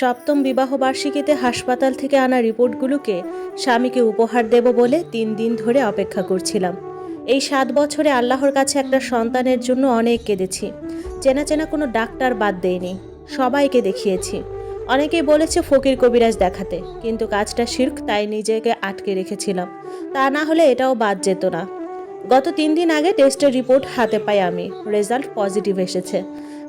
সপ্তম বিবাহবার্ষিকীতে হাসপাতাল থেকে আনা রিপোর্টগুলোকে স্বামীকে উপহার দেব বলে তিন দিন ধরে অপেক্ষা করছিলাম। এই সাত বছরে আল্লাহর কাছে একটা সন্তানের জন্য অনেক কেঁদেছি। চেনা চেনা কোনো ডাক্তার বাদ দেয়নি। সবাইকে দেখিয়েছি। অনেকেই বলেছে ফকির কবিরাজ দেখাতে, কিন্তু কাজটা শির্ক তাই নিজেকে আটকে রেখেছিলাম। তা না হলে এটাও বাদ যেত না। গত তিন দিন আগে টেস্টের রিপোর্ট হাতে পাই আমি। রেজাল্ট পজিটিভ এসেছে।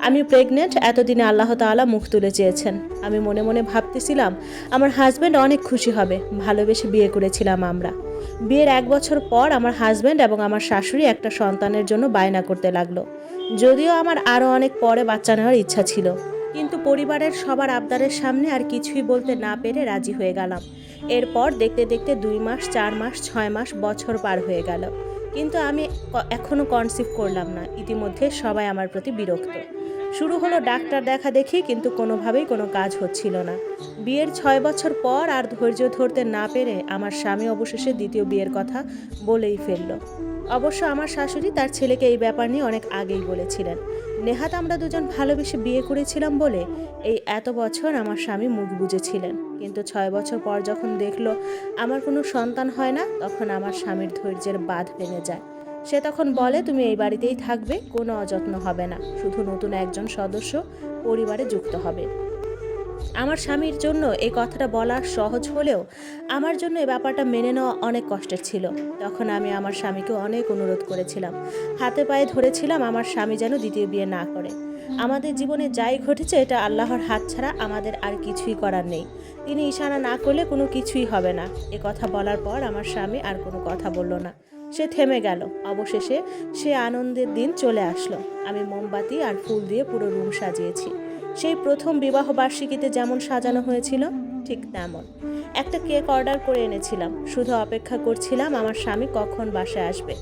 আমি প্রেগনেন্ট এতদিনে আল্লাহ তাআলা মুখ তুলে চেয়েছেন। আমি মনে মনে ভাবতেছিলাম, আমার হাজব্যান্ড অনেক খুশি হবে, ভালোবেসে বিয়ে করেছিলাম আমরা। বিয়ের এক বছর পর আমার হাজব্যান্ড এবং আমার শাশুড়ি একটা সন্তানের জন্য বায়না করতে লাগল। যদিও আমার আরও অনেক পরে বাচ্চা নেওয়ার ইচ্ছা ছিল, কিন্তু পরিবারের সবার আবদারের সামনে আর কিছুই বলতে না পেরে রাজি হয়ে গেলাম। এরপর দেখতে দেখতে দুই মাস, চার মাস, ছয় মাস, বছর পার হয়ে গেল। কিন্তু আমি এখনও এখনও কনসিভ করলাম না। ইতিমধ্যে সবাই আমার প্রতি বিরক্ত। শুরু হলো ডাক্তার দেখা দেখি, কিন্তু কোনোভাবেই কোনো কাজ হচ্ছিল না। বিয়ের ছয় বছর পর আর ধৈর্য ধরতে না পেরে আমার স্বামী অবশেষে দ্বিতীয় বিয়ের কথা বলেই ফেলল। অবশ্য আমার শাশুড়ি তার ছেলেকে এই ব্যাপার নিয়ে অনেক আগেই বলেছিলেন। নেহাত আমরা দুজন ভালোবেসে বিয়ে করেছিলাম বলে এই এত বছর আমার স্বামী মুখ বুজেছিলেন। কিন্তু ছয় বছর পর যখন দেখল আমার কোনো সন্তান হয় না, তখন আমার স্বামীর ধৈর্যের বাঁধ ভেঙে যায়। সে তখন বলে, তুমি এই বাড়িতেই থাকবে, কোনো অযত্ন হবে না। শুধু নতুন একজন সদস্য, পরিবারে যুক্ত হবে। আমার স্বামীর জন্য এই কথাটা বলা সহজ হলেও আমার জন্য এই ব্যাপারটা মেনে নেওয়া অনেক কষ্টের ছিল। তখন আমি আমার স্বামীকে অনেক অনুরোধ করেছিলাম। হাতে পায়ে ধরেছিলাম আমার স্বামী যেন দ্বিতীয় বিয়ে না করে। আমাদের জীবনে যাই ঘটেছে, এটা আল্লাহর হাত ছাড়া আমাদের আর কিছুই করার নেই। তিনি ইশারা না করলে কোনো কিছুই হবে না। এ কথা বলার পর আমার স্বামী আর কোনো কথা বলল না। সে থেমে গেল। অবশেষে সে আনন্দের দিন চলে আসলো। আমি মোমবাতি আর ফুল দিয়ে পুরো রুম সাজিয়েছি। সেই প্রথম বিবাহ বার্ষিকীতে যেমন সাজানো হয়েছিল, ঠিক তেমন। একটা কেক অর্ডার করে এনেছিলাম। শুধু অপেক্ষা করছিলাম আমার স্বামী কখন বাসায় আসবে।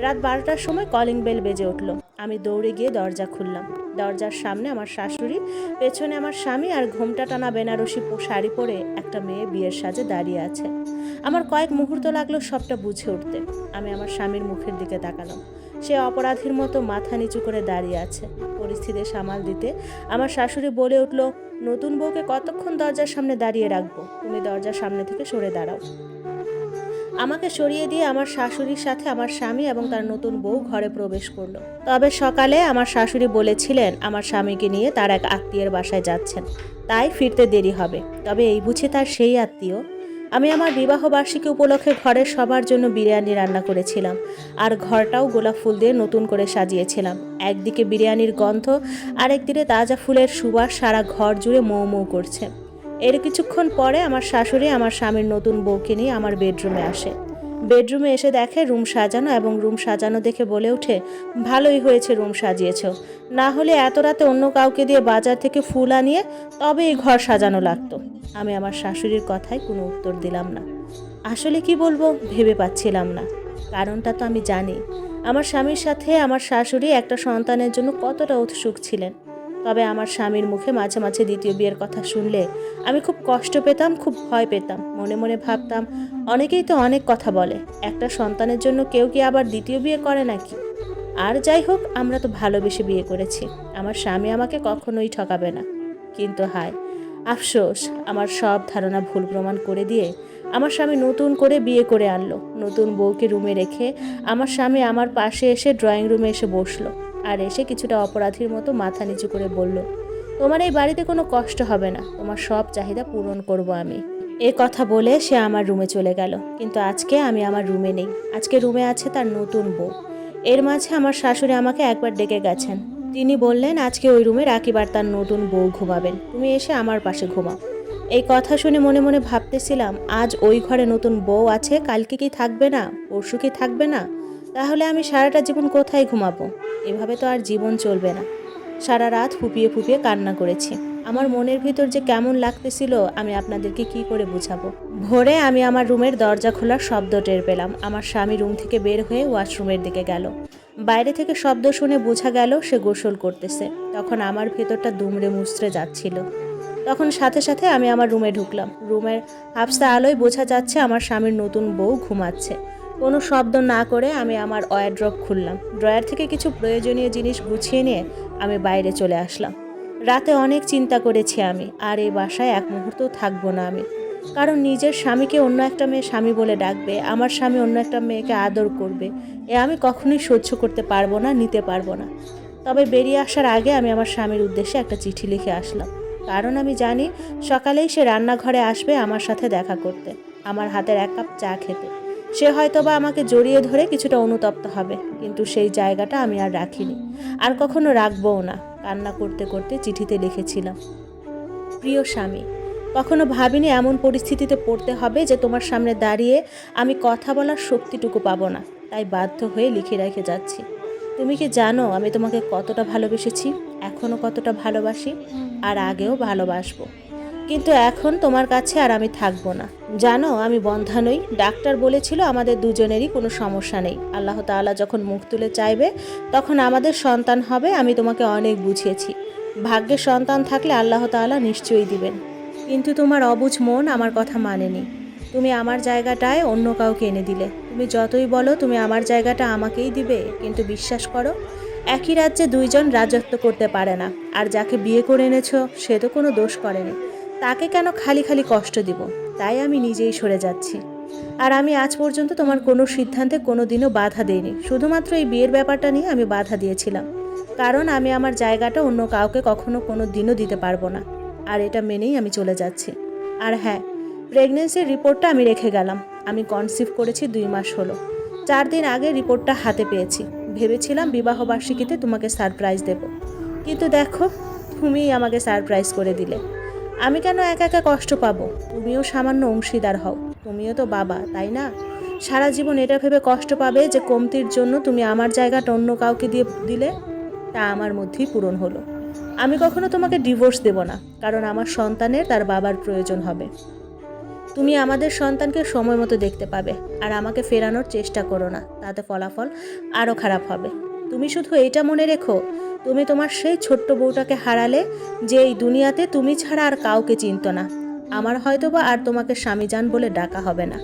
রাত বারোটার সময় কলিং বেল বেজে উঠল। আমি দৌড়ে গিয়ে দরজা খুললাম। দরজার সামনে আমার শাশুড়ি, পেছনে আমার স্বামী আর ঘোমটা টানা বেনারসি শাড়ি পরে একটা মেয়ে বিয়ের সাজে দাঁড়িয়ে আছে। আমার কয়েক মুহূর্ত লাগল সবটা বুঝে উঠতে। আমি আমার স্বামীর মুখের দিকে তাকালাম। সে অপরাধীর মতো মাথা নিচু করে দাঁড়িয়ে আছে। পরিস্থিতি সামাল দিতে আমার শাশুড়ি বলে উঠল, নতুন বউকে কতক্ষণ দরজার সামনে দাঁড়িয়ে রাখব? তুমি দরজার সামনে থেকে সরে দাঁড়াও। আমাকে সরিয়ে দিয়ে আমার শাশুড়ির সাথে আমার স্বামী এবং তার নতুন বউ ঘরে প্রবেশ করল। তবে সকালে আমার শাশুড়ি বলেছিলেন, আমার স্বামীকে নিয়ে তার এক আত্মীয়ের বাসায় যাচ্ছেন। তাই ফিরতে দেরি হবে। তবে এই বুঝে তার সেই আত্মীয়। আমি আমার বিবাহ বার্ষিকী উপলক্ষে ঘরের সবার জন্য বিরিয়ানি রান্না করেছিলাম। আর ঘরটাও গোলাপ ফুল দিয়ে নতুন করে সাজিয়েছিলাম। একদিকে বিরিয়ানির গন্ধ আরেকদিকে তাজা ফুলের সুবাস সারা ঘর জুড়ে মৌ মৌ করছে। এর কিছুক্ষণ পরে আমার শাশুড়ি আমার স্বামীর নতুন বউকে নিয়ে আমার বেডরুমে আসে। বেডরুমে এসে দেখে রুম সাজানো এবং রুম সাজানো দেখে বলে ওঠে, ভালোই হয়েছে রুম সাজিয়েছ। না হলে এত রাতে অন্য কাউকে দিয়ে বাজার থেকে ফুল আনিয়ে তবে এই ঘর সাজানো লাগতো। আমি আমার শাশুড়ির কথায় কোনো উত্তর দিলাম না। আসলে কি বলব, ভেবে পাচ্ছিলাম না। কারণটা তো আমি জানি। আমার স্বামীর সাথে আমার শাশুড়ি একটা সন্তানের জন্য কতটা উৎসুক ছিলেন। তবে আমার স্বামীর মুখে মাঝে মাঝে দ্বিতীয় বিয়ের কথা শুনলে আমি খুব কষ্ট পেতাম, খুব ভয় পেতাম। মনে মনে ভাবতাম, অনেকেই তো অনেক কথা বলে, একটা সন্তানের জন্য কেউ কি আবার দ্বিতীয় বিয়ে করে নাকি? আর যাই হোক, আমরা তো ভালোবেসে বিয়ে করেছি, আমার স্বামী আমাকে কখনোই ঠকাবে না। কিন্তু হায়, আফসোস, আমার সব ধারণা ভুল প্রমাণ করে দিয়ে আমার স্বামী নতুন করে বিয়ে করে আনলো। নতুন বউকে রুমে রেখে আমার স্বামী আমার পাশে এসে ড্রয়িং রুমে এসে বসল। আর এসে কিছুটা অপরাধীর মতো মাথা নিচু করে বলল, তোমার এই বাড়িতে কোনো কষ্ট হবে না, তোমার সব চাহিদা পূরণ করব আমি। এ কথা বলে সে আমার রুমে চলে গেল। কিন্তু আজকে আমি আমার রুমে নেই। আজকে রুমে আছে তার নতুন বউ। এর মাঝে আমার শাশুড়ি আমাকে একবার ডেকে গেছেন। তিনি বললেন, আজকে ওই রুমে রাকিবার তার নতুন বউ ঘুমাবেন। তুমি এসে আমার পাশে ঘুমাও। এই কথা শুনে মনে মনে ভাবতেছিলাম, আজ ওই ঘরে নতুন বউ আছে, কালকে কি থাকবে না? পরশু কি থাকবে না? তাহলে আমি সারাটা জীবন কোথায় ঘুমাবো? এভাবে তো আর জীবন চলবে না। সারা রাত ফুপিয়ে ফুপিয়ে কান্না করেছি। আমার মনের ভিতর যে কেমন লাগতেছিল, আমি আপনাদেরকে কি করে বুঝাবো? ভোরে আমি আমার রুমের দরজা খোলার শব্দ টের পেলাম। আমার স্বামী রুম থেকে বের হয়ে ওয়াশরুমের দিকে গেল। বাইরে থেকে শব্দ শুনে বোঝা গেল সে গোসল করতেছে। তখন আমার ভেতরটা দুমড়ে মুচড়ে যাচ্ছিল। তখন সাথে সাথে আমি আমার রুমে ঢুকলাম। রুমের হাফসা আলোয় বোঝা যাচ্ছে আমার স্বামীর নতুন বউ ঘুমাচ্ছে। কোনো শব্দ না করে আমি আমার ওয়ারড্রপ খুললাম। ড্রয়ার থেকে কিছু প্রয়োজনীয় জিনিস গুছিয়ে নিয়ে আমি বাইরে চলে আসলাম। রাতে অনেক চিন্তা করেছি আমি, আর এই বাসায় এক মুহূর্ত থাকব না আমি। কারণ নিজের স্বামীকে অন্য একটা মেয়ে স্বামী বলে ডাকবে, আমার স্বামী অন্য একটা মেয়েকে আদর করবে, এ আমি কখনোই সহ্য করতে পারব না, নিতে পারব না। তবে বেরিয়ে আসার আগে আমি আমার স্বামীর উদ্দেশ্যে একটা চিঠি লিখে আসলাম। কারণ আমি জানি সকালেই সে রান্নাঘরে আসবে আমার সাথে দেখা করতে, আমার হাতের এক কাপ চা খেতে। সে হয়তোবা আমাকে জড়িয়ে ধরে কিছুটা অনুতপ্ত হবে, কিন্তু সেই জায়গাটা আমি আর রাখিনি। আর কখনো রাখবও না, কান্না করতে করতে চিঠিতে লিখেছিলাম। প্রিয় স্বামী, কখনো ভাবিনি এমন পরিস্থিতিতে পড়তে হবে যে তোমার সামনে দাঁড়িয়ে আমি কথা বলার শক্তিটুকু পাবো না, তাই বাধ্য হয়ে লিখে রেখে যাচ্ছি। তুমি কি জানো আমি তোমাকে কতটা ভালোবেসেছি? এখনও কতটা ভালোবাসি? আর আগেও ভালোবাসবো। কিন্তু এখন তোমার কাছে আর আমি থাকব না। জানো, আমি বন্ধা নই। ডাক্তার বলেছিল আমাদের দুজনেরই কোনো সমস্যা নেই। আল্লাহ তাআলা যখন মুখ তুলে চাইবে, তখন আমাদের সন্তান হবে, আমি তোমাকে অনেক বুঝিয়েছি। ভাগ্যে সন্তান থাকলে আল্লাহ তাআলা নিশ্চয়ই দিবেন। কিন্তু তোমার অবুঝ মন আমার কথা মানেনি। তুমি আমার জায়গাটায় অন্য কাউকে এনে দিলে। তুমি যতই বলো, তুমি আমার জায়গাটা আমাকেই দিবে, কিন্তু বিশ্বাস করো, একই রাজ্যে দুইজন রাজত্ব করতে পারে না। আর যাকে বিয়ে করে এনেছো, সে তো কোনো দোষ করেনি। তাকে কেন খালি খালি কষ্ট দিব? তাই আমি নিজেই সরে যাচ্ছি। আর আমি আজ পর্যন্ত তোমার কোনো সিদ্ধান্তে কোনো দিনও বাধা দেইনি। শুধুমাত্র এই বিয়ের ব্যাপারটা নিয়ে আমি বাধা দিয়েছিলাম। কারণ আমি আমার জায়গাটা অন্য কাউকে কখনো কোনো দিনও দিতে পারব না। আর এটা মেনেই আমি চলে যাচ্ছি। আর হ্যাঁ প্রেগনেন্সির রিপোর্টটা আমি রেখে গেলাম। আমি কনসিভ করেছি দুই মাস হলো। চার দিন আগে রিপোর্টটা হাতে পেয়েছি। ভেবেছিলাম বিবাহবার্ষিকীতে তোমাকে সারপ্রাইজ দেব। কিন্তু দেখো, তুমিই আমাকে সারপ্রাইজ করে দিলে। আমি কেন একা একা কষ্ট পাবো? তুমিও সামান্য অংশীদার হও। তুমিও তো বাবা, তাই না? সারা জীবন এটা ভেবে কষ্ট পাবে যে কমতির জন্য তুমি আমার জায়গাটা অন্য কাউকে দিয়ে দিলে? তা আমার মধ্যেই পূরণ হলো। আমি কখনো তোমাকে ডিভোর্স দেব না, কারণ আমার সন্তানের তার বাবার প্রয়োজন হবে। তুমি আমাদের সন্তানকে সময় মতো দেখতে পাবে, আর আমাকে ফেরানোর চেষ্টা করো না, তাতে ফলাফল আরও খারাপ হবে। তুমি শুধু এইটা মনে রেখো, তুমি তোমার সেই ছোট্ট বউটাকে হারালে যে এই দুনিয়াতে তুমি ছাড়া আর কাউকে চিনত না। আমার হয়তো বা আর তোমাকে স্বামীজান বলে ডাকা হবে না।